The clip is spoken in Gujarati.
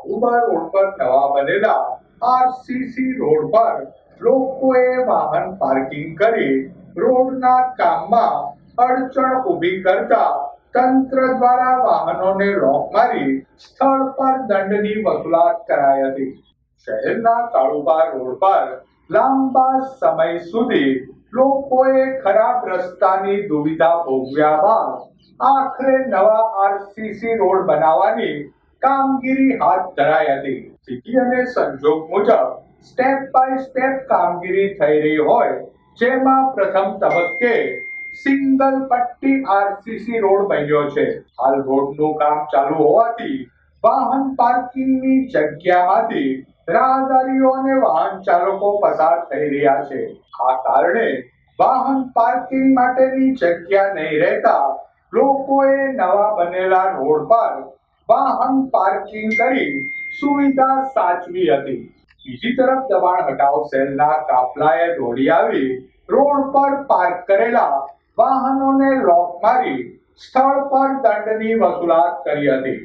કાળુબા રોડ પર નવા બનેલા આરસીસી રોડ પર લોકોએ વાહન પાર્કિંગ કરી રોડના કામમાં અડચણ ઊભી કરતા તંત્ર દ્વારા વાહનોને લોક મારી સ્થળ પર દંડની વસૂલાત કરાઈ હતી. શહેરના કાળુબા રોડ પર લાંબા સમય સુધી લોકોએ ખરાબ રસ્તાની દુવિધા ભોગવ્યા બાદ આખરે નવા આરસીસી રોડ બનાવવાની કામગીરી હાથ ધરાઈ હતી. સ્થિતિ અને સંજોગ મુજબ સ્ટેપ બાય સ્ટેપ કામગીરી થઈ રહી હોય, જેમાં પ્રથમ તબક્કે સિંગલ પટ્ટી આરસીસી રોડ બન્યો છે. હાલ રોડનું કામ ચાલુ હોવાથી વાહન પાર્કિંગની જગ્યામાંથી રાહદારીઓ અને વાહન ચાલકો પસાર થઈ રહ્યા છે. આ કારણે વાહન પાર્કિંગ માટેની જગ્યા નહીં રહેતા લોકોએ નવા બનેલા રોડ પર વાહન પાર્કિંગ કરી સુવિધા સાચવી હતી બીજી તરફ દબાણ હટાવ સેલના કાફલાએ દોડી આવી રોડ પર પાર્ક કરેલા વાહનોને લોક મારી સ્થળ પર દંડની વસૂલાત કરી હતી